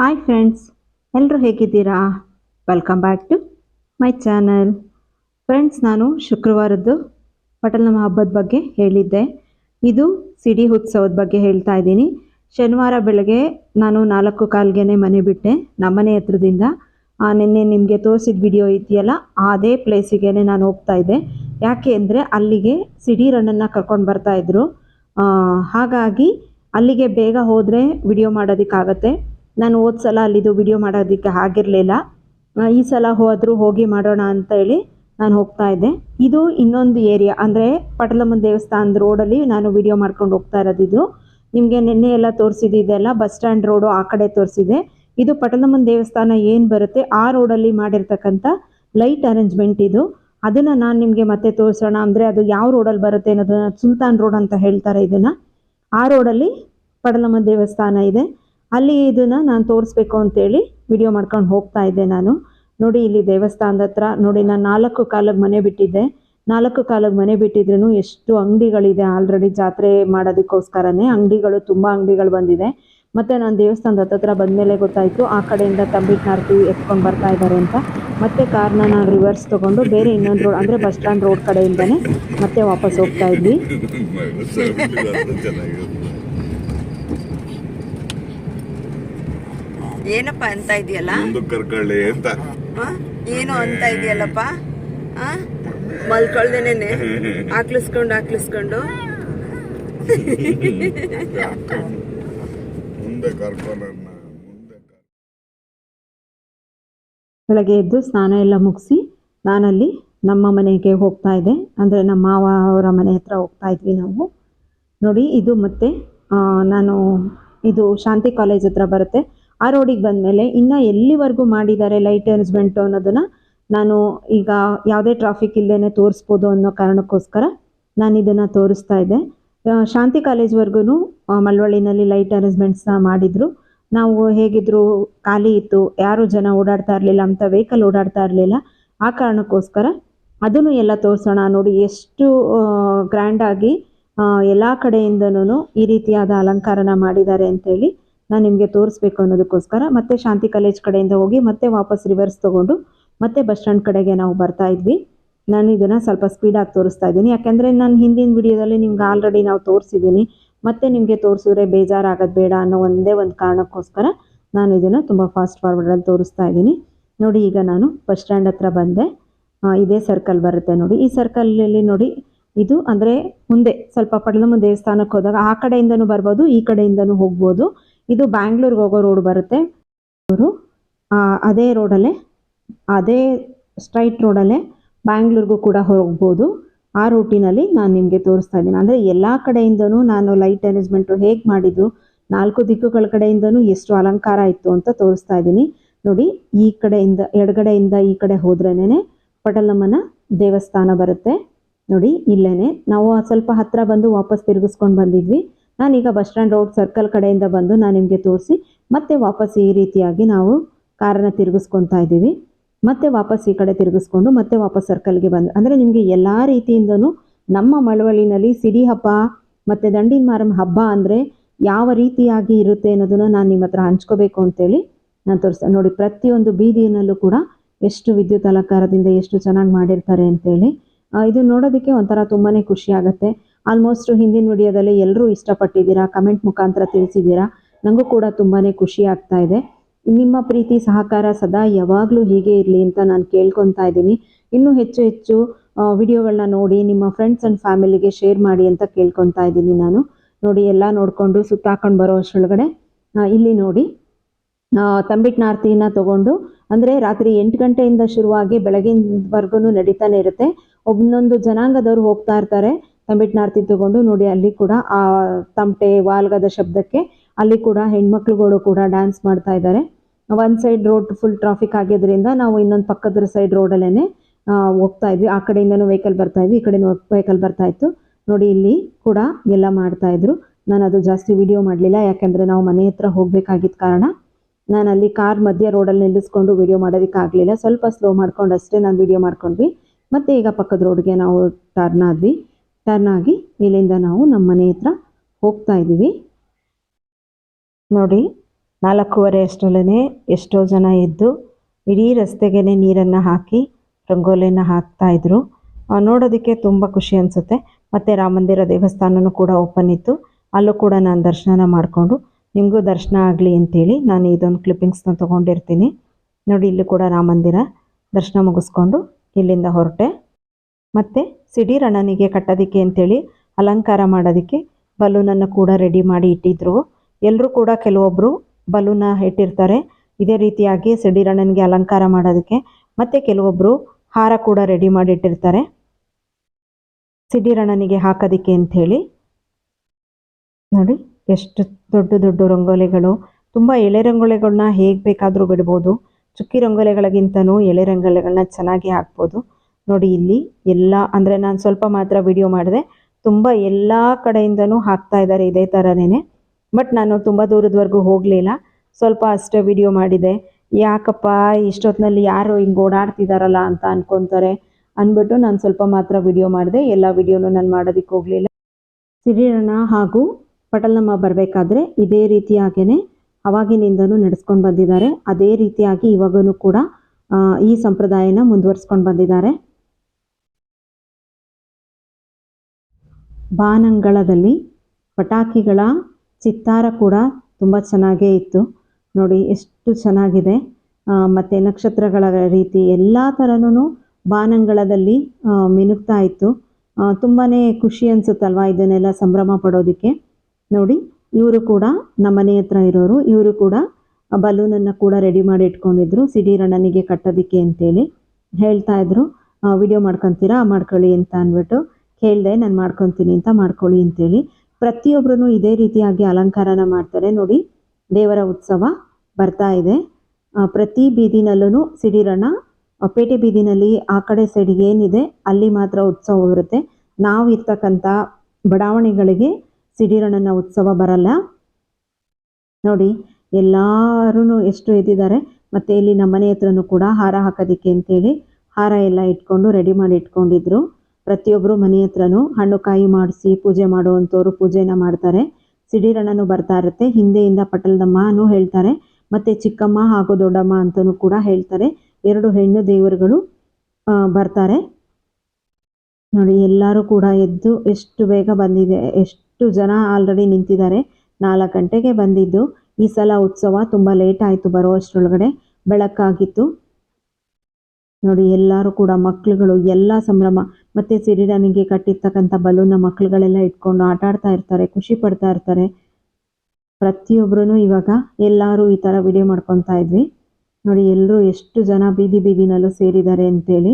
Hi friends ಎಲ್ಲರೂ ಹೇಗಿದ್ದೀರಾ? Welcome back to my channel friends ನಾನು ಶುಕ್ರವಾರದ್ದು ಪಟಲ್ನಮ್ಮ ಹಬ್ಬದ ಬಗ್ಗೆ ಹೇಳಿದ್ದೆ. ಇದು ಸಿಡಿ ಉತ್ಸವದ ಬಗ್ಗೆ ಹೇಳ್ತಾ ಇದ್ದೀನಿ. ಶನಿವಾರ ಬೆಳಗ್ಗೆ ನಾನು ನಾಲ್ಕು ಕಾಲ್ಗೆನೆ ಮನೆ ಬಿಟ್ಟೆ ನಮ್ಮನೆ ಹತ್ರದಿಂದ. ನಿನ್ನೆ ನಿಮಗೆ ತೋರಿಸಿದ ವಿಡಿಯೋ ಇದೆಯಲ್ಲ, ಅದೇ ಪ್ಲೇಸಿಗೆ ನಾನು ಹೋಗ್ತಾ ಇದ್ದೆ. ಯಾಕೆ ಅಂದರೆ ಅಲ್ಲಿಗೆ ಸಿಡಿರಣ್ಣನ್ನು ಕರ್ಕೊಂಡು ಬರ್ತಾ ಇದ್ರು. ಹಾಗಾಗಿ ಅಲ್ಲಿಗೆ ಬೇಗ ಹೋದರೆ ವಿಡಿಯೋ ಮಾಡೋದಕ್ಕಾಗತ್ತೆ. ನಾನು ಹೋದ ಸಲ ಅಲ್ಲಿದು ವಿಡಿಯೋ ಮಾಡೋದಕ್ಕೆ ಆಗಿರಲಿಲ್ಲ. ಈ ಸಲ ಹೋದರೂ ಹೋಗಿ ಮಾಡೋಣ ಅಂತ ಹೇಳಿ ನಾನು ಹೋಗ್ತಾ ಇದ್ದೆ. ಇದು ಇನ್ನೊಂದು ಏರಿಯಾ ಅಂದರೆ ಪಟಲಮ್ಮನ ದೇವಸ್ಥಾನದ ರೋಡಲ್ಲಿ ನಾನು ವಿಡಿಯೋ ಮಾಡ್ಕೊಂಡು ಹೋಗ್ತಾ ಇರೋದು ಇದು. ನಿಮಗೆ ನಿನ್ನೆ ಎಲ್ಲ ತೋರಿಸಿದ್ದೆಲ್ಲ ಬಸ್ ಸ್ಟ್ಯಾಂಡ್ ರೋಡು ಆ ಕಡೆ ತೋರಿಸಿದೆ ಇದು ಪಟಲಮ್ಮನ ದೇವಸ್ಥಾನ ಏನು ಬರುತ್ತೆ, ಆ ರೋಡಲ್ಲಿ ಮಾಡಿರ್ತಕ್ಕಂಥ ಲೈಟ್ ಅರೇಂಜ್ಮೆಂಟ್ ಇದು. ಅದನ್ನು ನಾನು ನಿಮಗೆ ಮತ್ತೆ ತೋರಿಸೋಣ, ಅಂದರೆ ಅದು ಯಾವ ರೋಡಲ್ಲಿ ಬರುತ್ತೆ ಅನ್ನೋದನ್ನ ಸುಲ್ತಾನ್ ರೋಡ್ ಅಂತ ಹೇಳ್ತಾರೆ ಇದನ್ನು. ಆ ರೋಡಲ್ಲಿ ಪಡಲಮ್ಮ ದೇವಸ್ಥಾನ ಇದೆ. ಅಲ್ಲಿ ಇದನ್ನ ನಾನು ತೋರಿಸ್ಬೇಕು ಅಂತೇಳಿ ವಿಡಿಯೋ ಮಾಡ್ಕೊಂಡು ಹೋಗ್ತಾ ಇದ್ದೆ ನಾನು. ನೋಡಿ ಇಲ್ಲಿ ದೇವಸ್ಥಾನದ ಹತ್ರ, ನೋಡಿ ನಾನು ನಾಲ್ಕು ಕಾಲಕ್ಕೆ ಮನೆ ಬಿಟ್ಟಿದ್ದೆ. ನಾಲ್ಕು ಕಾಲಕ್ಕೆ ಮನೆ ಬಿಟ್ಟಿದ್ರೂ ಎಷ್ಟು ಅಂಗಡಿಗಳಿದೆ ಆಲ್ರೆಡಿ ಜಾತ್ರೆ ಮಾಡೋದಕ್ಕೋಸ್ಕರನೇ. ಅಂಗಡಿಗಳು, ತುಂಬ ಅಂಗಡಿಗಳು ಬಂದಿದೆ. ಮತ್ತು ನಾನು ದೇವಸ್ಥಾನದ ಹತ್ತತ್ರ ಬಂದಮೇಲೆ ಗೊತ್ತಾಯಿತು, ಆ ಕಡೆಯಿಂದ ತಂಬಿಟ್ನಾರ್ತಿ ಎತ್ಕೊಂಡು ಬರ್ತಾ ಇದ್ದಾರೆ ಅಂತ. ಮತ್ತೆ ಕಾರ್ನ ನಾನು ರಿವರ್ಸ್ ತೊಗೊಂಡು ಬೇರೆ ಇನ್ನೊಂದು ರೋಡ್ ಅಂದರೆ ಬಸ್ ಸ್ಟ್ಯಾಂಡ್ ರೋಡ್ ಕಡೆಯಿಂದನೇ ಮತ್ತೆ ವಾಪಸ್ ಹೋಗ್ತಾ ಇದ್ವಿ. ಏನಪ್ಪ ಅಂತ ಇದೆಯಲ್ಲ? ಮುಂದೆ ಕರ್ಕೊಳ್ಳಿ ಅಂತ. ಏನು ಅಂತ ಇದೆಯಲ್ಲಪ್ಪ? ಮಲ್ಕೊಳ್ದೇನೆ ಹಾಕ್ಲಿಸ್ಕೊಂಡು ಹಾಕ್ಲಿಸ್ಕೊಂಡು. ಮುಂದೆ ಬೆಳಗ್ಗೆ ಎದ್ದು ಸ್ನಾನ ಎಲ್ಲ ಮುಗಿಸಿ ನಾನಲ್ಲಿ ನಮ್ಮ ಮನೆಗೆ ಹೋಗ್ತಾ ಇದ್ದೆ ಅಂದರೆ ನಮ್ಮ ಮಾವ ಅವರ ಮನೆ ಹತ್ರ ಹೋಗ್ತಾ ಇದ್ವಿ ನಾವು. ನೋಡಿ ಇದು ಮತ್ತೆ ಆ, ನಾನು ಇದು ಶಾಂತಿ ಕಾಲೇಜ್ ಹತ್ರ ಬರುತ್ತೆ. ಆ ರೋಡಿಗೆ ಬಂದಮೇಲೆ ಇನ್ನು ಎಲ್ಲಿವರೆಗೂ ಮಾಡಿದ್ದಾರೆ ಲೈಟ್ ಅರೇಂಜ್ಮೆಂಟು ಅನ್ನೋದನ್ನು ನಾನು ಈಗ ಯಾವುದೇ ಟ್ರಾಫಿಕ್ ಇಲ್ಲದೇ ತೋರಿಸ್ಬೋದು ಅನ್ನೋ ಕಾರಣಕ್ಕೋಸ್ಕರ ನಾನು ಇದನ್ನು ತೋರಿಸ್ತಾ ಇದ್ದೆ. ಶಾಂತಿ ಕಾಲೇಜ್ವರೆಗೂ ಮಳವಳ್ಳಿನಲ್ಲಿ ಲೈಟ್ ಅರೇಂಜ್ಮೆಂಟ್ಸ್ನ ಮಾಡಿದರು. ನಾವು ಹೇಗಿದ್ರು ಖಾಲಿ ಇತ್ತು, ಯಾರು ಜನ ಓಡಾಡ್ತಾ ಇರಲಿಲ್ಲ, ಅಂತ ವೆಹಿಕಲ್ ಓಡಾಡ್ತಾ ಇರಲಿಲ್ಲ, ಆ ಕಾರಣಕ್ಕೋಸ್ಕರ ಅದನ್ನು ಎಲ್ಲ ತೋರಿಸೋಣ ನೋಡಿ ಎಷ್ಟು ಗ್ರ್ಯಾಂಡಾಗಿ ಎಲ್ಲ ಕಡೆಯಿಂದನೂ ಈ ರೀತಿಯಾದ ಅಲಂಕಾರನ ಮಾಡಿದ್ದಾರೆ ಅಂತೇಳಿ ನಾನು ನಿಮಗೆ ತೋರಿಸ್ಬೇಕು ಅನ್ನೋದಕ್ಕೋಸ್ಕರ ಮತ್ತೆ ಶಾಂತಿ ಕಾಲೇಜ್ ಕಡೆಯಿಂದ ಹೋಗಿ ಮತ್ತೆ ವಾಪಸ್ ರಿವರ್ಸ್ ತೊಗೊಂಡು ಮತ್ತೆ ಬಸ್ ಸ್ಟ್ಯಾಂಡ್ ಕಡೆಗೆ ನಾವು ಬರ್ತಾ ಇದ್ವಿ. ನಾನು ಇದನ್ನು ಸ್ವಲ್ಪ ಸ್ಪೀಡಾಗಿ ತೋರಿಸ್ತಾ ಇದ್ದೀನಿ. ಯಾಕೆಂದರೆ ನಾನು ಹಿಂದಿನ ವಿಡಿಯೋದಲ್ಲಿ ನಿಮ್ಗೆ ಆಲ್ರೆಡಿ ನಾವು ತೋರಿಸಿದ್ದೀನಿ. ಮತ್ತೆ ನಿಮಗೆ ತೋರಿಸಿದ್ರೆ ಬೇಜಾರಾಗೋದು ಬೇಡ ಅನ್ನೋ ಒಂದೇ ಒಂದು ಕಾರಣಕ್ಕೋಸ್ಕರ ನಾನು ಇದನ್ನು ತುಂಬ ಫಾಸ್ಟ್ ಫಾರ್ವರ್ಡಲ್ಲಿ ತೋರಿಸ್ತಾ ಇದ್ದೀನಿ. ನೋಡಿ, ಈಗ ನಾನು ಬಸ್ ಸ್ಟ್ಯಾಂಡ್ ಹತ್ರ ಬಂದೆ. ಇದೇ ಸರ್ಕಲ್ ಬರುತ್ತೆ ನೋಡಿ. ಈ ಸರ್ಕಲಲ್ಲಿ ನೋಡಿ, ಇದು ಅಂದರೆ ಮುಂದೆ, ಸ್ವಲ್ಪ ಪಡಲಮ್ಮ ದೇವಸ್ಥಾನಕ್ಕೆ ಹೋದಾಗ ಆ ಕಡೆಯಿಂದನೂ ಬರ್ಬೋದು, ಈ ಕಡೆಯಿಂದನೂ ಹೋಗ್ಬೋದು. ಇದು ಬ್ಯಾಂಗ್ಳೂರ್ಗೆ ಹೋಗೋ ರೋಡ್ ಬರುತ್ತೆ. ಅವರು ಅದೇ ರೋಡಲ್ಲೇ ಅದೇ ಸ್ಟ್ರೈಟ್ ರೋಡಲ್ಲೇ ಬ್ಯಾಂಗ್ಳೂರ್ಗೂ ಕೂಡ ಹೋಗ್ಬೋದು. ಆ ರೂಟಿನಲ್ಲಿ ನಾನು ನಿಮಗೆ ತೋರಿಸ್ತಾ ಇದ್ದೀನಿ. ಅಂದರೆ ಎಲ್ಲ ಕಡೆಯಿಂದನೂ ನಾನು ಲೈಟ್ ಅರೇಂಜ್ಮೆಂಟು ಹೇಗೆ ಮಾಡಿದ್ರು, ನಾಲ್ಕು ದಿಕ್ಕುಗಳ ಕಡೆಯಿಂದನೂ ಎಷ್ಟು ಅಲಂಕಾರ ಇತ್ತು ಅಂತ ತೋರಿಸ್ತಾ ಇದ್ದೀನಿ. ನೋಡಿ, ಈ ಕಡೆಯಿಂದ, ಎಡಗಡೆಯಿಂದ ಈ ಕಡೆ ಹೋದ್ರೇನೆ ಪಟಲಮ್ಮನ ದೇವಸ್ಥಾನ ಬರುತ್ತೆ. ನೋಡಿ ಇಲ್ಲೇ ನಾವು ಸ್ವಲ್ಪ ಹತ್ತಿರ ಬಂದು ವಾಪಸ್ ತಿರುಗಿಸ್ಕೊಂಡು ಬಂದಿದ್ವಿ. ನಾನೀಗ ಬಸ್ ಸ್ಟ್ಯಾಂಡ್ ರೋಡ್ ಸರ್ಕಲ್ ಕಡೆಯಿಂದ ಬಂದು ನಾನು ನಿಮಗೆ ತೋರಿಸಿ, ಮತ್ತೆ ವಾಪಸ್ ಈ ರೀತಿಯಾಗಿ ನಾವು ಕಾರನ್ನು ತಿರುಗಿಸ್ಕೊತಾ ಇದ್ದೀವಿ. ಮತ್ತೆ ವಾಪಸ್ ಈ ಕಡೆ ತಿರುಗಿಸ್ಕೊಂಡು, ಮತ್ತೆ ವಾಪಸ್ ಸರ್ಕಲ್ಗೆ ಬಂದು, ಅಂದರೆ ನಿಮಗೆ ಎಲ್ಲ ರೀತಿಯಿಂದನೂ ನಮ್ಮ ಮಳವಳ್ಳಿನಲ್ಲಿ ಸಿಡಿ ಹಬ್ಬ, ಮತ್ತು ದಂಡಿನ ಮಾರಮ್ಮ ಹಬ್ಬ ಅಂದರೆ ಯಾವ ರೀತಿಯಾಗಿ ಇರುತ್ತೆ ಅನ್ನೋದನ್ನು ನಾನು ನಿಮ್ಮ ಹತ್ರ ಹಂಚ್ಕೋಬೇಕು ಅಂತೇಳಿ ನಾನು ತೋರಿಸ್ತಾ ನೋಡಿ ಪ್ರತಿಯೊಂದು ಬೀದಿಯಲ್ಲೂ ಕೂಡ ಎಷ್ಟು ವಿದ್ಯುತ್ ಅಲಂಕಾರದಿಂದ ಎಷ್ಟು ಚೆನ್ನಾಗಿ ಮಾಡಿರ್ತಾರೆ ಅಂತೇಳಿ. ಇದು ನೋಡೋದಕ್ಕೆ ಒಂಥರ ತುಂಬಾ ಖುಷಿ ಆಗುತ್ತೆ. ಆಲ್ಮೋಸ್ಟ್ ಹಿಂದಿನ ವಿಡಿಯೋದಲ್ಲಿ ಎಲ್ಲರೂ ಇಷ್ಟಪಟ್ಟಿದ್ದೀರಾ? ಕಮೆಂಟ್ ಮುಖಾಂತರ ತಿಳಿಸಿದ್ದೀರಾ? ನನಗೂ ಕೂಡ ತುಂಬಾ ಖುಷಿ ಆಗ್ತಾ ಇದೆ. ನಿಮ್ಮ ಪ್ರೀತಿ, ಸಹಕಾರ ಸದಾ ಯಾವಾಗಲೂ ಹೀಗೆ ಇರಲಿ ಅಂತ ನಾನು ಕೇಳ್ಕೊತಾ ಇದ್ದೀನಿ. ಇನ್ನೂ ಹೆಚ್ಚು ಹೆಚ್ಚು ವಿಡಿಯೋಗಳನ್ನ ನೋಡಿ, ನಿಮ್ಮ ಫ್ರೆಂಡ್ಸ್ ಆ್ಯಂಡ್ ಫ್ಯಾಮಿಲಿಗೆ ಶೇರ್ ಮಾಡಿ ಅಂತ ಕೇಳ್ಕೊತಾ ಇದ್ದೀನಿ ನಾನು. ನೋಡಿ, ಎಲ್ಲ ನೋಡಿಕೊಂಡು ಸುತ್ತಾಕೊಂಡು ಬರೋ ಅಷ್ಟರೊಳಗಡೆ ಇಲ್ಲಿ ನೋಡಿ. ತಂಬಿಟ್ನಾರ್ತಿನ ತಗೊಂಡು, ಅಂದರೆ ರಾತ್ರಿ ಎಂಟು ಗಂಟೆಯಿಂದ ಶುರುವಾಗಿ ಬೆಳಗಿನವರೆಗೂ ನಡೀತಾನೆ ಇರುತ್ತೆ. ಒಬ್ಬನೊಂದು ಜನಾಂಗದವ್ರು ಹೋಗ್ತಾ ಇರ್ತಾರೆ. ತಂಬಿಟ್ನಾರ್ತಿ ತಗೊಂಡು ನೋಡಿ ಅಲ್ಲಿ ಕೂಡ ಆ ತಮಟೆ, ವಾಲ್ಗದ ಶಬ್ದಕ್ಕೆ ಅಲ್ಲಿ ಕೂಡ ಹೆಣ್ಮಕ್ಳುಗಳು ಕೂಡ ಡ್ಯಾನ್ಸ್ ಮಾಡ್ತಾ ಇದ್ದಾರೆ ಒಂದು ಸೈಡ್ ರೋಡ್ ಫುಲ್ ಟ್ರಾಫಿಕ್ ಆಗಿದ್ದರಿಂದ ನಾವು ಇನ್ನೊಂದು ಪಕ್ಕದ ಸೈಡ್ ರೋಡಲ್ಲೇ ಹೋಗ್ತಾ ಇದ್ವಿ. ಆ ಕಡೆಯಿಂದನೂ ವೆಹಿಕಲ್ ಬರ್ತಾ ಇದ್ವಿ, ಈ ಕಡೆ ವೆಹಿಕಲ್ ಬರ್ತಾ ಇತ್ತು. ನೋಡಿ ಇಲ್ಲಿ ಕೂಡ ಎಲ್ಲ ಮಾಡ್ತಾ ಇದ್ರು. ನಾನು ಅದು ಜಾಸ್ತಿ ವಿಡಿಯೋ ಮಾಡಲಿಲ್ಲ, ಯಾಕೆಂದರೆ ನಾವು ಮನೆ ಹತ್ರ ಹೋಗಬೇಕಾಗಿದ್ದ ಕಾರಣ. ನಾನು ಅಲ್ಲಿ ಕಾರ್ ಮಧ್ಯ ರೋಡಲ್ಲಿ ನಿಲ್ಲಿಸ್ಕೊಂಡು ವಿಡಿಯೋ ಮಾಡೋದಕ್ಕಾಗಲಿಲ್ಲ. ಸ್ವಲ್ಪ ಸ್ಲೋ ಮಾಡ್ಕೊಂಡು ಅಷ್ಟೇ ನಾನು ವಿಡಿಯೋ ಮಾಡ್ಕೊಂಡ್ವಿ. ಮತ್ತು ಈಗ ಪಕ್ಕದ ರೋಡ್ಗೆ ನಾವು ಟರ್ನ್ ಆದ್ವಿ. ಟರ್ನ್ ಆಗಿ ಇಲ್ಲಿಂದ ನಾವು ನಮ್ಮ ಮನೆ ಹತ್ರ ಹೋಗ್ತಾ ಇದ್ದೀವಿ. ನೋಡಿ, ನಾಲ್ಕೂವರೆ ಅಷ್ಟರಲ್ಲೇ ಎಷ್ಟೋ ಜನ ಎದ್ದು ಇಡೀ ರಸ್ತೆಗೆ ನೀರನ್ನು ಹಾಕಿ ರಂಗೋಲಿಯನ್ನು ಹಾಕ್ತಾ ಇದ್ರು. ನೋಡೋದಕ್ಕೆ ತುಂಬ ಖುಷಿ ಅನಿಸುತ್ತೆ. ಮತ್ತು ರಾಮ ಮಂದಿರ ದೇವಸ್ಥಾನನೂ ಕೂಡ ಓಪನ್ ಇತ್ತು. ಅಲ್ಲೂ ಕೂಡ ನಾನು ದರ್ಶನ ಮಾಡಿಕೊಂಡು ನಿಮಗೂ ದರ್ಶನ ಆಗಲಿ ಅಂತೇಳಿ ನಾನು ಇದೊಂದು ಕ್ಲಿಪ್ಪಿಂಗ್ಸ್ನ ತೊಗೊಂಡಿರ್ತೀನಿ. ನೋಡಿ, ಇಲ್ಲಿ ಕೂಡ ರಾಮ ಮಂದಿರ ದರ್ಶನ ಮುಗಿಸ್ಕೊಂಡು ಇಲ್ಲಿಂದ ಹೊರಟೆ. ಮತ್ತು ಸಿಡಿರಣನಿಗೆ ಕಟ್ಟೋದಕ್ಕೆ ಅಂಥೇಳಿ ಅಲಂಕಾರ ಮಾಡೋದಕ್ಕೆ ಬಲೂನನ್ನು ಕೂಡ ರೆಡಿ ಮಾಡಿ ಇಟ್ಟಿದ್ರು. ಎಲ್ಲರೂ ಕೂಡ ಕೆಲವೊಬ್ಬರು ಬಲೂನ ಇಟ್ಟಿರ್ತಾರೆ. ಇದೇ ರೀತಿಯಾಗಿ ಸಿಡಿರಣನಿಗೆ ಅಲಂಕಾರ ಮಾಡೋದಕ್ಕೆ ಮತ್ತು ಕೆಲವೊಬ್ಬರು ಹಾರ ಕೂಡ ರೆಡಿ ಮಾಡಿ ಇಟ್ಟಿರ್ತಾರೆ. ಸಿಡಿರಣನಿಗೆ ಹಾಕೋದಕ್ಕೆ ಅಂಥೇಳಿ ನೋಡಿ ಎಷ್ಟು ದೊಡ್ಡ ದೊಡ್ಡ ರಂಗೋಲಿಗಳು. ತುಂಬ ಎಳೆ ರಂಗೋಲಿಗಳನ್ನ ಹೇಗೆ ಬೇಕಾದರೂ ಬಿಡ್ಬೋದು. ಚುಕ್ಕಿ ರಂಗೋಲಿಗಳಿಗಿಂತನೂ ಎಳೆ ರಂಗೋಲಿಗಳನ್ನ ಚೆನ್ನಾಗಿ ಹಾಕ್ಬೋದು. ನೋಡಿ ಇಲ್ಲಿ ಎಲ್ಲ, ಅಂದರೆ ನಾನು ಸ್ವಲ್ಪ ಮಾತ್ರ ವಿಡಿಯೋ ಮಾಡಿದೆ. ತುಂಬ ಎಲ್ಲ ಕಡೆಯಿಂದನೂ ಹಾಕ್ತಾ ಇದ್ದಾರೆ ಇದೇ ಥರನೇ ಬಟ್ ನಾನು ತುಂಬ ದೂರದವರೆಗೂ ಹೋಗಲಿಲ್ಲ. ಸ್ವಲ್ಪ ಅಷ್ಟೇ ವಿಡಿಯೋ ಮಾಡಿದೆ. ಯಾಕಪ್ಪ ಇಷ್ಟೊತ್ತಿನಲ್ಲಿ ಯಾರು ಹಿಂಗೆ ಓಡಾಡ್ತಿದ್ದಾರಲ್ಲ ಅಂತ ಅನ್ಕೊತಾರೆ ಅಂದ್ಬಿಟ್ಟು ನಾನು ಸ್ವಲ್ಪ ಮಾತ್ರ ವಿಡಿಯೋ ಮಾಡಿದೆ. ಎಲ್ಲ ವಿಡಿಯೋನು ನಾನು ಮಾಡೋದಕ್ಕೆ ಹೋಗಲಿಲ್ಲ. ಸಿರಿರಣ ಹಾಗೂ ಪಟಲಮ್ಮ ಬರಬೇಕಾದ್ರೆ ಇದೇ ರೀತಿಯಾಗೇ ಅವಾಗಿನಿಂದನೂ ನಡೆಸ್ಕೊಂಡು ಬಂದಿದ್ದಾರೆ. ಅದೇ ರೀತಿಯಾಗಿ ಇವಾಗನೂ ಕೂಡ ಈ ಸಂಪ್ರದಾಯನ ಮುಂದುವರಿಸ್ಕೊಂಡು ಬಂದಿದ್ದಾರೆ. ಬಾನಂಗಳದಲ್ಲಿ ಪಟಾಕಿಗಳ ಚಿತ್ತಾರ ಕೂಡ ತುಂಬ ಚೆನ್ನಾಗೇ ಇತ್ತು. ನೋಡಿ, ಎಷ್ಟು ಚೆನ್ನಾಗಿದೆ. ಮತ್ತು ನಕ್ಷತ್ರಗಳ ರೀತಿ ಎಲ್ಲ ಥರನೂ ಬಾನಂಗಳದಲ್ಲಿ ಮಿನುಗ್ತಾ ಇತ್ತು. ತುಂಬಾ ಖುಷಿ ಅನಿಸುತ್ತಲ್ವಾ ಇದನ್ನೆಲ್ಲ ಸಂಭ್ರಮ ಪಡೋದಕ್ಕೆ. ನೋಡಿ, ಇವರು ಕೂಡ ನಮ್ಮ ಮನೆ ಹತ್ರ ಇರೋರು, ಇವರು ಕೂಡ ಬಲೂನನ್ನು ಕೂಡ ರೆಡಿ ಮಾಡಿ ಇಟ್ಕೊಂಡಿದ್ರು, ಸಿಡಿರಣ್ಣನಿಗೆ ಕಟ್ಟೋದಕ್ಕೆ ಅಂತೇಳಿ ಹೇಳ್ತಾ ಇದ್ರು. ವಿಡಿಯೋ ಮಾಡ್ಕೊತೀರಾ? ಮಾಡ್ಕೊಳ್ಳಿ ಅಂತ ಅಂದ್ಬಿಟ್ಟು ಕೇಳಿದೆ ನಾನು ಮಾಡ್ಕೊತೀನಿ ಅಂತ ಮಾಡ್ಕೊಳ್ಳಿ ಅಂತೇಳಿ ಪ್ರತಿಯೊಬ್ಬರೂ ಇದೇ ರೀತಿಯಾಗಿ ಅಲಂಕಾರನ ಮಾಡ್ತಾರೆ. ನೋಡಿ, ದೇವರ ಉತ್ಸವ ಬರ್ತಾ ಇದೆ. ಪ್ರತಿ ಬೀದಿನಲ್ಲೂ ಸಿಡಿರಣ್ಣ ಪೇಟೆ ಬೀದಿನಲ್ಲಿ ಆ ಕಡೆ ಸೈಡ್ ಏನಿದೆ, ಅಲ್ಲಿ ಮಾತ್ರ ಉತ್ಸವ ಬರುತ್ತೆ. ನಾವು ಇರ್ತಕ್ಕಂಥ ಬಡಾವಣೆಗಳಿಗೆ ಸಿಡಿರಣ್ಣನ ಉತ್ಸವ ಬರಲ್ಲ. ನೋಡಿ ಎಲ್ಲರೂ ಎಷ್ಟು ಎದ್ದಿದ್ದಾರೆ ಮತ್ತು ಇಲ್ಲಿ ನಮ್ಮ ಮನೆ ಹತ್ರನೂ ಕೂಡ ಹಾರ ಹಾಕೋದಕ್ಕೆ ಅಂತೇಳಿ ಹಾರ ಎಲ್ಲ ಇಟ್ಕೊಂಡು ರೆಡಿ ಮಾಡಿ ಇಟ್ಕೊಂಡಿದ್ರು. ಪ್ರತಿಯೊಬ್ಬರು ಮನೆ ಹತ್ರನೂ ಹಣ್ಣು ಕಾಯಿ ಮಾಡಿಸಿ ಪೂಜೆ ಮಾಡುವಂಥವ್ರು ಪೂಜೆನ ಮಾಡ್ತಾರೆ. ಸಿಡಿರಣ್ಣನು ಬರ್ತಾ ಇರುತ್ತೆ. ಹಿಂದೆಯಿಂದ ಪಟಲದಮ್ಮನೂ ಹೇಳ್ತಾರೆ. ಮತ್ತು ಚಿಕ್ಕಮ್ಮ ಹಾಗೂ ದೊಡ್ಡಮ್ಮ ಅಂತಲೂ ಕೂಡ ಹೇಳ್ತಾರೆ. ಎರಡು ಹೆಣ್ಣು ದೇವರುಗಳು ಬರ್ತಾರೆ. ನೋಡಿ, ಎಲ್ಲರೂ ಕೂಡ ಎದ್ದು ಎಷ್ಟು ಬೇಗ ಬಂದಿದೆ. ಎಷ್ಟು ಜನ ಆಲ್ರೆಡಿ ನಿಂತಿದ್ದಾರೆ. ನಾಲ್ಕು ಗಂಟೆಗೆ ಬಂದಿದ್ದು. ಈ ಸಲ ಉತ್ಸವ ತುಂಬ ಲೇಟ್ ಆಯಿತು ಬರೋ ಅಷ್ಟರೊಳಗಡೆ ಬೆಳಕಾಗಿತ್ತು. ನೋಡಿ, ಎಲ್ಲರೂ ಕೂಡ ಮಕ್ಕಳುಗಳು ಎಲ್ಲ ಸಂಭ್ರಮ. ಮತ್ತು ಸಿರಿರನಿಗೆ ಕಟ್ಟಿರ್ತಕ್ಕಂಥ ಬಲೂನ ಮಕ್ಕಳುಗಳೆಲ್ಲ ಇಟ್ಕೊಂಡು ಆಟ ಆಡ್ತಾ ಇರ್ತಾರೆ, ಖುಷಿ ಪಡ್ತಾ ಇರ್ತಾರೆ. ಪ್ರತಿಯೊಬ್ಬರೂ ಇವಾಗ ಎಲ್ಲರೂ ಈ ಥರ ವಿಡಿಯೋ ಮಾಡ್ಕೊತಾ ಇದ್ವಿ. ನೋಡಿ ಎಲ್ಲರೂ ಎಷ್ಟು ಜನ ಬೀದಿ ಬೀದಿನಲ್ಲೂ ಸೇರಿದ್ದಾರೆ ಅಂತೇಳಿ.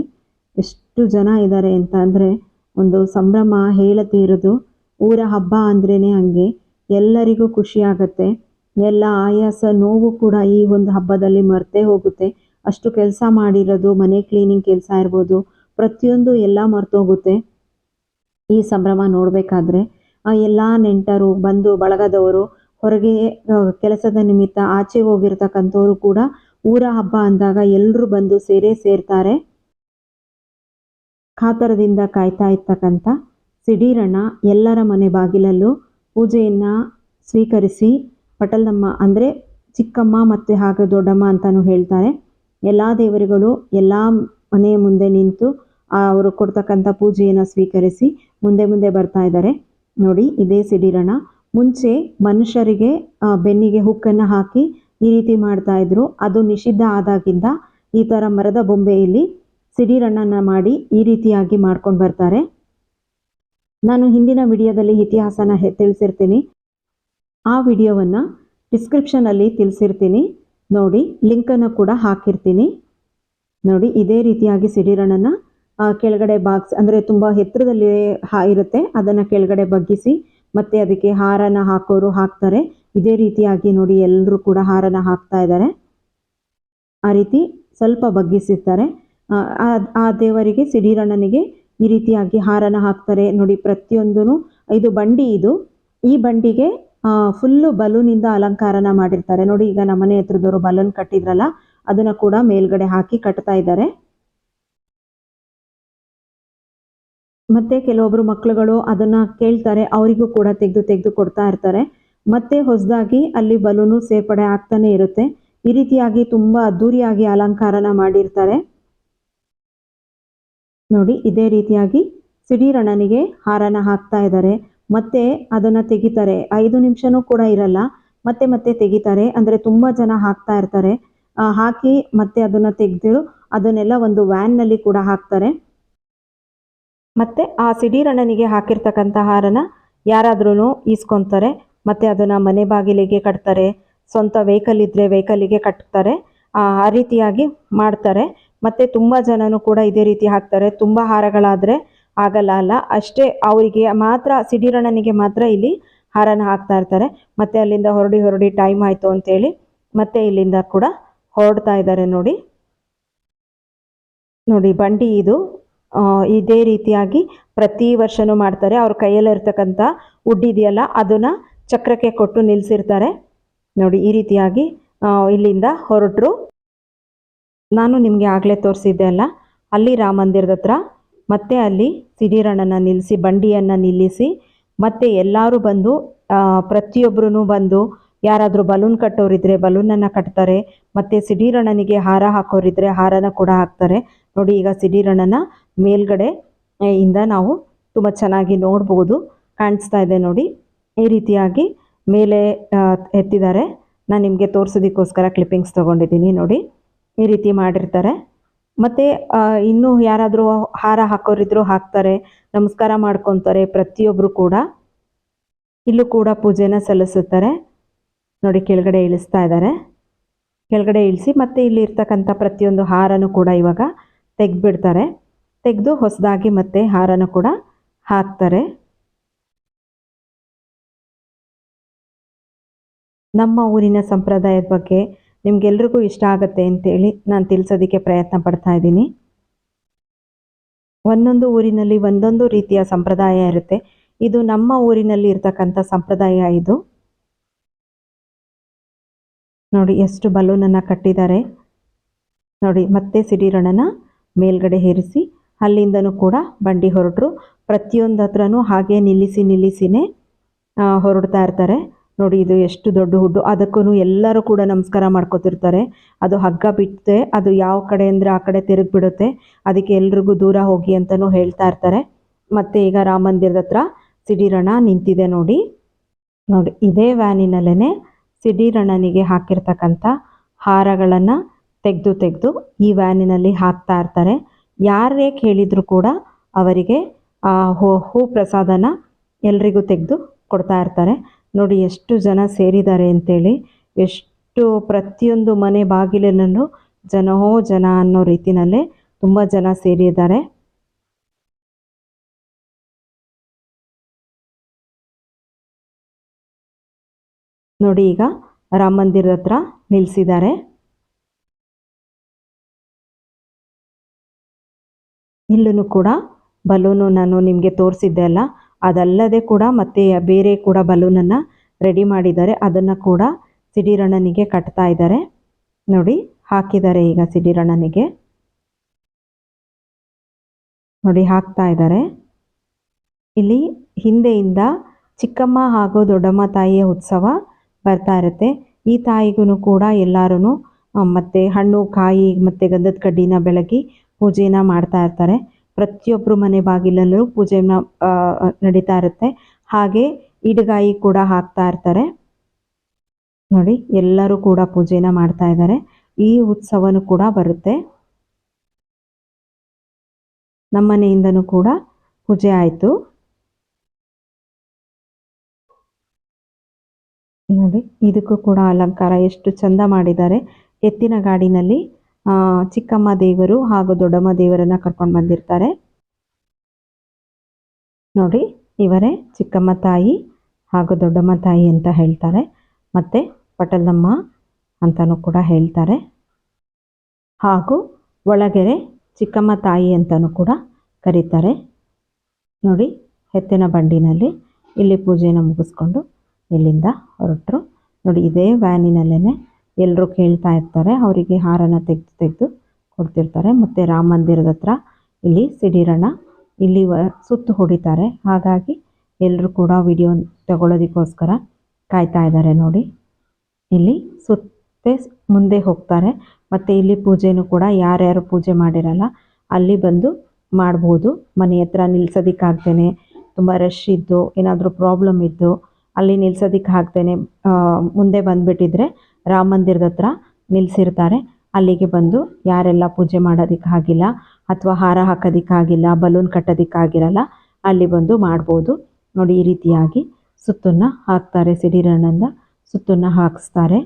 ಎಷ್ಟು ಜನ ಇದ್ದಾರೆ ಅಂತ ಅಂದರೆ, ಒಂದು ಸಂಭ್ರಮ ಹೇಳತೀರೋದು ಊರ ಹಬ್ಬ ಅಂದ್ರೇ ಹಂಗೆ. ಎಲ್ಲರಿಗೂ ಖುಷಿ ಎಲ್ಲ ಆಯಾಸ, ನೋವು ಕೂಡ ಈ ಒಂದು ಹಬ್ಬದಲ್ಲಿ ಮರ್ತೇ ಹೋಗುತ್ತೆ. ಅಷ್ಟು ಕೆಲಸ ಮಾಡಿರೋದು, ಮನೆ ಕ್ಲೀನಿಂಗ್ ಕೆಲಸ ಇರ್ಬೋದು, ಪ್ರತಿಯೊಂದು ಎಲ್ಲ ಮರ್ತೋಗುತ್ತೆ. ಈ ಸಂಭ್ರಮ ನೋಡಬೇಕಾದ್ರೆ ಎಲ್ಲ ನೆಂಟರು ಬಂದು ಬಳಗದವರು ಹೊರಗೆ ಕೆಲಸದ ನಿಮಿತ್ತ ಆಚೆ ಹೋಗಿರ್ತಕ್ಕಂಥವ್ರು ಕೂಡ ಊರ ಹಬ್ಬ ಅಂದಾಗ ಎಲ್ಲರೂ ಬಂದು ಸೇರೇ ಸೇರ್ತಾರೆ. ಕಾತರದಿಂದ ಕಾಯ್ತಾ ಇರ್ತಕ್ಕಂಥ ಸಿಡೀರಣ್ಣ ಎಲ್ಲರ ಮನೆ ಬಾಗಿಲಲ್ಲೂ ಪೂಜೆಯನ್ನು ಸ್ವೀಕರಿಸಿ ಪಟಲಮ್ಮ ಅಂದರೆ ಚಿಕ್ಕಮ್ಮ ಮತ್ತು ಹಾಗೆ ದೊಡ್ಡಮ್ಮ ಅಂತಲೂ ಹೇಳ್ತಾರೆ. ಎಲ್ಲ ದೇವರುಗಳು ಎಲ್ಲ ಮನೆಯ ಮುಂದೆ ನಿಂತು ಅವರು ಕೊಡ್ತಕ್ಕಂಥ ಪೂಜೆಯನ್ನು ಸ್ವೀಕರಿಸಿ ಮುಂದೆ ಮುಂದೆ ಬರ್ತಾ ಇದ್ದಾರೆ. ನೋಡಿ, ಇದೇ ಸಿಡಿರಣ. ಮುಂಚೆ ಮನುಷ್ಯರಿಗೆ ಬೆನ್ನಿಗೆ ಹುಕ್ಕನ್ನು ಹಾಕಿ ಈ ರೀತಿ ಮಾಡ್ತಾ ಇದ್ರು. ಅದು ನಿಷಿದ್ಧ ಆದಾಗಿಂದ ಈ ಥರ ಮರದ ಬೊಂಬೆಯಲ್ಲಿ ಸಿಡಿರಣ್ಣನ ಮಾಡಿ ಈ ರೀತಿಯಾಗಿ ಮಾಡ್ಕೊಂಡು ಬರ್ತಾರೆ. ನಾನು ಹಿಂದಿನ ವಿಡಿಯೋದಲ್ಲಿ ಇತಿಹಾಸನ ತಿಳಿಸಿರ್ತೀನಿ. ಆ ವಿಡಿಯೋವನ್ನು ಡಿಸ್ಕ್ರಿಪ್ಷನಲ್ಲಿ ತಿಳಿಸಿರ್ತೀನಿ. ನೋಡಿ ಲಿಂಕನ್ನು ಕೂಡ ಹಾಕಿರ್ತೀನಿ. ನೋಡಿ ಇದೇ ರೀತಿಯಾಗಿ ಸಿಡಿರಣನ ಕೆಳಗಡೆ ಬಾಕ್ಸ್ ಅಂದರೆ ತುಂಬ ಎತ್ತರದಲ್ಲಿ ಹಾ ಇರುತ್ತೆ. ಅದನ್ನು ಕೆಳಗಡೆ ಬಗ್ಗಿಸಿ ಮತ್ತೆ ಅದಕ್ಕೆ ಹಾರನ ಹಾಕೋರು ಹಾಕ್ತಾರೆ. ಇದೇ ರೀತಿಯಾಗಿ ನೋಡಿ ಎಲ್ಲರೂ ಕೂಡ ಹಾರನ ಹಾಕ್ತಾ ಇದ್ದಾರೆ. ಆ ರೀತಿ ಸ್ವಲ್ಪ ಬಗ್ಗಿಸಿರ್ತಾರೆ. ಆ, ದೇವರಿಗೆ ಸಿಡಿರಣ್ಣನಿಗೆ ಈ ರೀತಿಯಾಗಿ ಹಾರನ ಹಾಕ್ತಾರೆ. ನೋಡಿ ಪ್ರತಿಯೊಂದೂ ಇದು ಬಂಡಿ ಇದು. ಈ ಬಂಡಿಗೆ ಫುಲ್ಲು ಬಲೂನಿಂದ ಅಲಂಕಾರನ ಮಾಡಿರ್ತಾರೆ. ನೋಡಿ, ಈಗ ನಮ್ಮ ಮನೆ ಹತ್ರದವರು ಬಲೂನ್ ಕಟ್ಟಿದ್ರಲ್ಲ, ಅದನ್ನ ಕೂಡ ಮೇಲ್ಗಡೆ ಹಾಕಿ ಕಟ್ತಾ ಇದ್ದಾರೆ. ಮತ್ತೆ ಕೆಲವೊಬ್ರು ಮಕ್ಕಳುಗಳು ಅದನ್ನ ಕೇಳ್ತಾರೆ, ಅವರಿಗೂ ಕೂಡ ತೆಗೆದು ತೆಗೆದು ಕೊಡ್ತಾ ಇರ್ತಾರೆ. ಮತ್ತೆ ಹೊಸದಾಗಿ ಅಲ್ಲಿ ಬಲೂನು ಸೇರ್ಪಡೆ ಆಗ್ತಾನೆ ಇರುತ್ತೆ. ಈ ರೀತಿಯಾಗಿ ತುಂಬಾ ಅದ್ದೂರಿಯಾಗಿ ಅಲಂಕಾರನ ಮಾಡಿರ್ತಾರೆ. ನೋಡಿ, ಇದೇ ರೀತಿಯಾಗಿ ಸಿಡಿರಣನಿಗೆ ಹಾರನ ಹಾಕ್ತಾ ಇದ್ದಾರೆ. ಮತ್ತೆ ಅದನ್ನ ತೆಗಿತಾರೆ. ಐದು ನಿಮಿಷನೂ ಕೂಡ ಇರಲ್ಲ. ಮತ್ತೆ ಮತ್ತೆ ತೆಗಿತಾರೆ. ಅಂದ್ರೆ ತುಂಬಾ ಜನ ಹಾಕ್ತಾ ಇರ್ತಾರೆ. ಹಾಕಿ ಮತ್ತೆ ಅದನ್ನ ತೆಗೆದು ಅದನ್ನೆಲ್ಲ ಒಂದು ವ್ಯಾನ್ನಲ್ಲಿ ಕೂಡ ಹಾಕ್ತಾರೆ. ಮತ್ತೆ ಆ ಸಿಡಿರಣ್ಣನಿಗೆ ಹಾಕಿರ್ತಕ್ಕಂಥ ಹಾರನ ಯಾರಾದ್ರೂ ಈಸ್ಕೊಂತಾರೆ. ಮತ್ತೆ ಅದನ್ನ ಮನೆ ಬಾಗಿಲಿಗೆ ಕಟ್ತಾರೆ. ಸ್ವಂತ ವೆಹಿಕಲ್ ಇದ್ರೆ ವೆಹಿಕಲಿಗೆ ಕಟ್ತಾರೆ. ಆ ರೀತಿಯಾಗಿ ಮಾಡ್ತಾರೆ. ಮತ್ತೆ ತುಂಬಾ ಜನನು ಕೂಡ ಇದೇ ರೀತಿ ಹಾಕ್ತಾರೆ. ತುಂಬಾ ಹಾರಗಳಾದ್ರೆ ಆಗಲ್ಲ ಅಲ್ಲ ಅಷ್ಟೇ, ಅವರಿಗೆ ಮಾತ್ರ, ಸಿಡಿರಣ್ಣನಿಗೆ ಮಾತ್ರ ಇಲ್ಲಿ ಹಾರನ ಹಾಕ್ತಾ ಇರ್ತಾರೆ. ಮತ್ತೆ ಅಲ್ಲಿಂದ ಹೊರಡಿ ಹೊರಡಿ ಟೈಮ್ ಆಯಿತು ಅಂತೇಳಿ ಮತ್ತೆ ಇಲ್ಲಿಂದ ಕೂಡ ಹೊರಡ್ತಾ ಇದ್ದಾರೆ ನೋಡಿ. ನೋಡಿ, ಬಂಡಿ ಇದು ಇದೇ ರೀತಿಯಾಗಿ ಪ್ರತಿ ವರ್ಷನೂ ಮಾಡ್ತಾರೆ. ಅವ್ರ ಕೈಯಲ್ಲಿರ್ತಕ್ಕಂಥ ಉಡ್ಡಿದೆಯಲ್ಲ ಅದನ್ನ ಚಕ್ರಕ್ಕೆ ಕೊಟ್ಟು ನಿಲ್ಲಿಸಿರ್ತಾರೆ ನೋಡಿ, ಈ ರೀತಿಯಾಗಿ ಇಲ್ಲಿಂದ ಹೊರಟರು. ನಾನು ನಿಮಗೆ ಆಗಲೇ ತೋರಿಸಿದ್ದೆ ಅಲ್ಲ, ಅಲ್ಲಿ ರಾಮ ಮಂದಿರದ ಹತ್ರ ಮತ್ತೆ ಅಲ್ಲಿ ಸಿಡಿರಣ್ಣನ ನಿಲ್ಲಿಸಿ, ಬಂಡಿಯನ್ನು ನಿಲ್ಲಿಸಿ, ಮತ್ತೆ ಎಲ್ಲರೂ ಬಂದು ಪ್ರತಿಯೊಬ್ಬರೂ ಬಂದು, ಯಾರಾದರೂ ಬಲೂನ್ ಕಟ್ಟೋರಿದ್ರೆ ಬಲೂನನ್ನು ಕಟ್ತಾರೆ, ಮತ್ತೆ ಸಿಡೀರಣ್ಣನಿಗೆ ಹಾರ ಹಾಕೋರಿದ್ರೆ ಹಾರನ ಕೂಡ ಹಾಕ್ತಾರೆ. ನೋಡಿ, ಈಗ ಸಿಡೀರಣ್ಣನ ಮೇಲ್ಗಡೆ ಇಂದ ನಾವು ತುಂಬ ಚೆನ್ನಾಗಿ ನೋಡ್ಬೋದು, ಕಾಣಿಸ್ತಾ ಇದೆ ನೋಡಿ. ಈ ರೀತಿಯಾಗಿ ಮೇಲೆ ಎತ್ತಿದ್ದಾರೆ. ನಾನು ನಿಮಗೆ ತೋರಿಸೋದಕ್ಕೋಸ್ಕರ ಕ್ಲಿಪ್ಪಿಂಗ್ಸ್ ತೊಗೊಂಡಿದ್ದೀನಿ ನೋಡಿ. ಈ ರೀತಿ ಮಾಡಿರ್ತಾರೆ. ಮತ್ತು ಇನ್ನೂ ಯಾರಾದರೂ ಹಾರ ಹಾಕೋರಿದ್ರು ಹಾಕ್ತಾರೆ, ನಮಸ್ಕಾರ ಮಾಡ್ಕೊತಾರೆ ಪ್ರತಿಯೊಬ್ಬರು ಕೂಡ, ಇಲ್ಲೂ ಕೂಡ ಪೂಜೆನ ಸಲ್ಲಿಸುತ್ತಾರೆ. ನೋಡಿ, ಕೆಳಗಡೆ ಇಳಿಸ್ತಾ ಇದ್ದಾರೆ. ಕೆಳಗಡೆ ಇಳಿಸಿ, ಮತ್ತೆ ಇಲ್ಲಿ ಇರ್ತಕ್ಕಂಥ ಪ್ರತಿಯೊಂದು ಹಾರನೂ ಕೂಡ ಇವಾಗ ತೆಗೆದ್ಬಿಡ್ತಾರೆ. ತೆಗೆದು ಹೊಸದಾಗಿ ಮತ್ತೆ ಹಾರನೂ ಕೂಡ ಹಾಕ್ತಾರೆ. ನಮ್ಮ ಊರಿನ ಸಂಪ್ರದಾಯದ ಬಗ್ಗೆ ನಿಮ್ಗೆಲ್ರಿಗೂ ಇಷ್ಟ ಆಗುತ್ತೆ ಅಂತೇಳಿ ನಾನು ತಿಳಿಸೋದಕ್ಕೆ ಪ್ರಯತ್ನ ಪಡ್ತಾ ಇದ್ದೀನಿ. ಒಂದೊಂದು ಊರಿನಲ್ಲಿ ಒಂದೊಂದು ರೀತಿಯ ಸಂಪ್ರದಾಯ ಇರುತ್ತೆ. ಇದು ನಮ್ಮ ಊರಿನಲ್ಲಿ ಇರ್ತಕ್ಕಂಥ ಸಂಪ್ರದಾಯ ಇದು. ನೋಡಿ, ಎಷ್ಟು ಬಲೂನನ್ನು ಕಟ್ಟಿದ್ದಾರೆ. ನೋಡಿ, ಮತ್ತೆ ಸಿಡಿರಣ್ಣನ ಮೇಲ್ಗಡೆ ಹೇರಿಸಿ ಅಲ್ಲಿಂದನೂ ಕೂಡ ಬಂಡಿ ಹೊರಟರು. ಪ್ರತಿಯೊಂದು ಹತ್ರನೂ ಹಾಗೆ ನಿಲ್ಲಿಸಿ ನಿಲ್ಲಿಸಿನೇ ಹೊರಡ್ತಾ ಇರ್ತಾರೆ. ನೋಡಿ, ಇದು ಎಷ್ಟು ದೊಡ್ಡ ಹುಡ್ಡು. ಅದಕ್ಕೂ ಎಲ್ಲರೂ ಕೂಡ ನಮಸ್ಕಾರ ಮಾಡ್ಕೋತಿರ್ತಾರೆ. ಅದು ಹಗ್ಗ ಬಿಟ್ಟೆ ಅದು ಯಾವ ಕಡೆ ಅಂದರೆ ಆ ಕಡೆ ತಿರುಗಿಬಿಡುತ್ತೆ ಅದಕ್ಕೆ ಎಲ್ರಿಗೂ ದೂರ ಹೋಗಿ ಅಂತಲೂ ಹೇಳ್ತಾ ಇರ್ತಾರೆ. ಮತ್ತೆ ಈಗ ರಾಮ ಮಂದಿರದ ಹತ್ರ ಸಿಡಿರಣ ನಿಂತಿದೆ ನೋಡಿ. ನೋಡಿ, ಇದೇ ವ್ಯಾನಿನಲ್ಲೇ ಸಿಡಿರಣನಿಗೆ ಹಾಕಿರ್ತಕ್ಕಂಥ ಹಾರಗಳನ್ನು ತೆಗೆದು ತೆಗೆದು ಈ ವ್ಯಾನಿನಲ್ಲಿ ಹಾಕ್ತಾ ಇರ್ತಾರೆ. ಯಾರೇ ಕೇಳಿದ್ರು ಕೂಡ ಅವರಿಗೆ ಆ ಹೂ ಹೂ ಪ್ರಸಾದನ ಎಲ್ರಿಗೂ ತೆಗೆದು ಕೊಡ್ತಾ ಇರ್ತಾರೆ. ನೋಡಿ ಎಷ್ಟು ಜನ ಸೇರಿದ್ದಾರೆ ಅಂತೇಳಿ, ಎಷ್ಟು ಪ್ರತಿಯೊಂದು ಮನೆ ಬಾಗಿಲಿನಲ್ಲೂ ಜನೋ ಜನ ಅನ್ನೋ ರೀತಿಯಲ್ಲೇ ತುಂಬ ಜನ ಸೇರಿದ್ದಾರೆ. ನೋಡಿ ಈಗ ರಾಮ ಮಂದಿರದ ಹತ್ರ ನಿಲ್ಲಿಸಿದ್ದಾರೆ ಇಲ್ಲೂ ಕೂಡ ಬಲೂನು ನಾನು ನಿಮಗೆ ತೋರಿಸಿದ್ದೆ ಅಲ್ಲ ಅದಲ್ಲದೆ ಕೂಡ ಮತ್ತೆ ಬೇರೆ ಕೂಡ ಬಲೂನನ್ನು ರೆಡಿ ಮಾಡಿದ್ದಾರೆ. ಅದನ್ನು ಕೂಡ ಸಿಡಿರಣ್ಣನಿಗೆ ಕಟ್ತಾ ಇದ್ದಾರೆ. ನೋಡಿ, ಹಾಕಿದ್ದಾರೆ ಈಗ ಸಿಡಿರಣ್ಣನಿಗೆ. ನೋಡಿ, ಹಾಕ್ತಾ ಇದ್ದಾರೆ. ಇಲ್ಲಿ ಹಿಂದೆಯಿಂದ ಚಿಕ್ಕಮ್ಮ ಹಾಗೂ ದೊಡ್ಡಮ್ಮ ತಾಯಿಯ ಉತ್ಸವ ಬರ್ತಾ ಇರುತ್ತೆ. ಈ ತಾಯಿಗೂ ಕೂಡ ಎಲ್ಲರೂ ಮತ್ತೆ ಹಣ್ಣು, ಕಾಯಿ, ಮತ್ತೆ ಗಂಧದ ಕಡ್ಡಿನ ಬೆಳಗಿ ಪೂಜೆನ ಮಾಡ್ತಾ ಇರ್ತಾರೆ. ಪ್ರತಿಯೊಬ್ಬರು ಮನೆ ಬಾಗಿಲಲ್ಲೂ ಪೂಜೆನ ನಡೀತಾ ಇರುತ್ತೆ. ಹಾಗೆ ಇಡಗಾಯಿ ಕೂಡ ಹಾಕ್ತಾ ಇರ್ತಾರೆ. ನೋಡಿ, ಎಲ್ಲರೂ ಕೂಡ ಪೂಜೆನ ಮಾಡ್ತಾ ಇದ್ದಾರೆ. ಈ ಉತ್ಸವನು ಕೂಡ ಬರುತ್ತೆ. ನಮ್ಮನೆಯಿಂದನೂ ಕೂಡ ಪೂಜೆ ಆಯಿತು. ನೋಡಿ, ಇದಕ್ಕೂ ಕೂಡ ಅಲಂಕಾರ ಎಷ್ಟು ಚಂದ ಮಾಡಿದ್ದಾರೆ. ಎತ್ತಿನ ಗಾಡಿನಲ್ಲಿ ಚಿಕ್ಕಮ್ಮ ದೇವರು ಹಾಗೂ ದೊಡ್ಡಮ್ಮ ದೇವರನ್ನ ಕರ್ಕೊಂಡು ಬಂದಿರ್ತಾರೆ. ನೋಡಿ, ಇವರೇ ಚಿಕ್ಕಮ್ಮ ತಾಯಿ ಹಾಗೂ ದೊಡ್ಡಮ್ಮ ತಾಯಿ ಅಂತ ಹೇಳ್ತಾರೆ. ಮತ್ತೆ ಪಟಲಮ್ಮ ಅಂತಲೂ ಕೂಡ ಹೇಳ್ತಾರೆ. ಹಾಗೂ ಒಳಗೆರೆ ಚಿಕ್ಕಮ್ಮ ತಾಯಿ ಅಂತಲೂ ಕೂಡ ಕರೀತಾರೆ. ನೋಡಿ, ಎತ್ತಿನ ಬಂಡಿನಲ್ಲಿ ಇಲ್ಲಿ ಪೂಜೆನ ಮುಗಿಸ್ಕೊಂಡು ಇಲ್ಲಿಂದ ಹೊರಟರು. ನೋಡಿ, ಇದೇ ವ್ಯಾನಿನಲ್ಲೇ ಎಲ್ಲರೂ ಕೇಳ್ತಾ ಇರ್ತಾರೆ, ಅವರಿಗೆ ಹಾರನ ತೆಗೆದು ತೆಗೆದು ಕೊಡ್ತಿರ್ತಾರೆ. ಮತ್ತು ರಾಮ ಮಂದಿರದ ಹತ್ರ ಇಲ್ಲಿ ಸಿಡಿರಣ ಇಲ್ಲಿ ಸುತ್ತು ಹೊಡಿತಾರೆ. ಹಾಗಾಗಿ ಎಲ್ಲರೂ ಕೂಡ ವಿಡಿಯೋ ತಗೊಳ್ಳೋದಕ್ಕೋಸ್ಕರ ಕಾಯ್ತಾ ಇದ್ದಾರೆ ನೋಡಿ. ಇಲ್ಲಿ ಸುತ್ತೆ ಮುಂದೆ ಹೋಗ್ತಾರೆ. ಮತ್ತು ಇಲ್ಲಿ ಪೂಜೆನೂ ಕೂಡ ಯಾರ್ಯಾರು ಪೂಜೆ ಮಾಡಿರಲ್ಲ, ಅಲ್ಲಿ ಬಂದು ಮಾಡ್ಬೋದು. ಮನೆ ಹತ್ರ ನಿಲ್ಸೋದಕ್ಕಾಗ್ದೇ ತುಂಬ ರಶ್ ಇದ್ದು, ಏನಾದರೂ ಪ್ರಾಬ್ಲಮ್ ಇದ್ದು, ಅಲ್ಲಿ ನಿಲ್ಸೋದಕ್ಕೆ ಆಗ್ದೇನೆ ಮುಂದೆ ಬಂದುಬಿಟ್ಟಿದ್ರೆ ರಾಮ ಮಂದಿರದ ಹತ್ರ ನಿಲ್ಲಿಸಿರ್ತಾರೆ ಅಲ್ಲಿಗೆ ಬಂದು ಯಾರೆಲ್ಲ ಪೂಜೆ ಮಾಡೋದಕ್ಕಾಗಿಲ್ಲ ಅಥವಾ ಹಾರ ಹಾಕೋದಕ್ಕಾಗಿಲ್ಲ ಬಲೂನ್ ಕಟ್ಟೋದಕ್ಕಾಗಿರಲ್ಲ ಅಲ್ಲಿ ಬಂದು ಮಾಡ್ಬೋದು. ನೋಡಿ ಈ ರೀತಿಯಾಗಿ ಸುತ್ತನ್ನ ಹಾಕ್ತಾರೆ ಸಿಡಿರಣ್ಣಂದ, ಸುತ್ತನ್ನ ಹಾಕಿಸ್ತಾರೆ.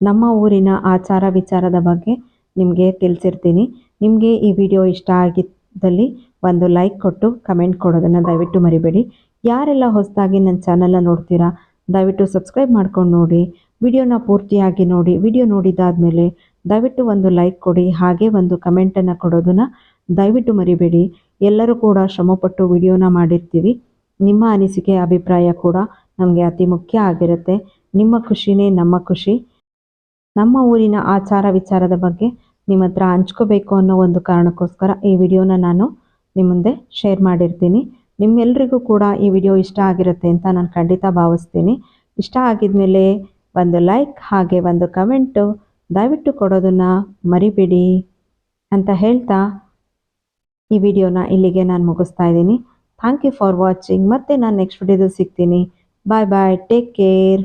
ನಮ್ಮ ಊರಿನ ಆಚಾರ ವಿಚಾರದ ಬಗ್ಗೆ ನಿಮಗೆ ತಿಳಿಸಿರ್ತೀನಿ. ನಿಮಗೆ ಈ ವಿಡಿಯೋ ಇಷ್ಟ ಆಗಿದ್ದಲ್ಲಿ ಒಂದು ಲೈಕ್ ಕೊಟ್ಟು ಕಮೆಂಟ್ ಕೊಡೋದನ್ನು ದಯವಿಟ್ಟು ಮರಿಬೇಡಿ. ಯಾರೆಲ್ಲ ಹೊಸದಾಗಿ ನನ್ನ ಚಾನಲ್ನ ನೋಡ್ತೀರಾ, ದಯವಿಟ್ಟು ಸಬ್ಸ್ಕ್ರೈಬ್ ಮಾಡ್ಕೊಂಡು ನೋಡಿ, ವಿಡಿಯೋನ ಪೂರ್ತಿಯಾಗಿ ನೋಡಿ, ವಿಡಿಯೋ ನೋಡಿದಾದ್ಮೇಲೆ ದಯವಿಟ್ಟು ಒಂದು ಲೈಕ್ ಕೊಡಿ, ಹಾಗೆ ಒಂದು ಕಮೆಂಟನ್ನು ಕೊಡೋದನ್ನು ದಯವಿಟ್ಟು ಮರಿಬೇಡಿ. ಎಲ್ಲರೂ ಕೂಡ ಶ್ರಮಪಟ್ಟು ವಿಡಿಯೋನ ಮಾಡಿರ್ತೀವಿ. ನಿಮ್ಮ ಅನಿಸಿಕೆ, ಅಭಿಪ್ರಾಯ ಕೂಡ ನಮಗೆ ಅತಿ ಮುಖ್ಯ ಆಗಿರುತ್ತೆ. ನಿಮ್ಮ ಖುಷಿನೇ ನಮ್ಮ ಖುಷಿ. ನಮ್ಮ ಊರಿನ ಆಚಾರ ವಿಚಾರದ ಬಗ್ಗೆ ನಿಮ್ಮ ಹತ್ರ ಹಂಚ್ಕೋಬೇಕು ಅನ್ನೋ ಒಂದು ಕಾರಣಕ್ಕೋಸ್ಕರ ಈ ವಿಡಿಯೋನ ನಾನು ನಿಮ್ಮ ಮುಂದೆ ಶೇರ್ ಮಾಡಿರ್ತೀನಿ. ನಿಮ್ಮೆಲ್ರಿಗೂ ಕೂಡ ಈ ವಿಡಿಯೋ ಇಷ್ಟ ಆಗಿರುತ್ತೆ ಅಂತ ನಾನು ಖಂಡಿತ ಭಾವಿಸ್ತೀನಿ. ಇಷ್ಟ ಆಗಿದ್ಮೇಲೆ ಒಂದು ಲೈಕ್ ಹಾಗೆ ಒಂದು ಕಮೆಂಟು ದಯವಿಟ್ಟು ಕೊಡೋದನ್ನು ಮರಿಬೇಡಿ ಅಂತ ಹೇಳ್ತಾ ಈ ವಿಡಿಯೋನ ಇಲ್ಲಿಗೆ ನಾನು ಮುಗಿಸ್ತಾ ಇದ್ದೀನಿ. ಥ್ಯಾಂಕ್ ಯು ಫಾರ್ ವಾಚಿಂಗ್ ಮತ್ತೆ ನಾನು ನೆಕ್ಸ್ಟ್ ವಿಡಿಯೋದಲ್ಲಿ ಸಿಗ್ತೀನಿ. ಬಾಯ್ ಬಾಯ್ ಟೇಕ್ ಕೇರ್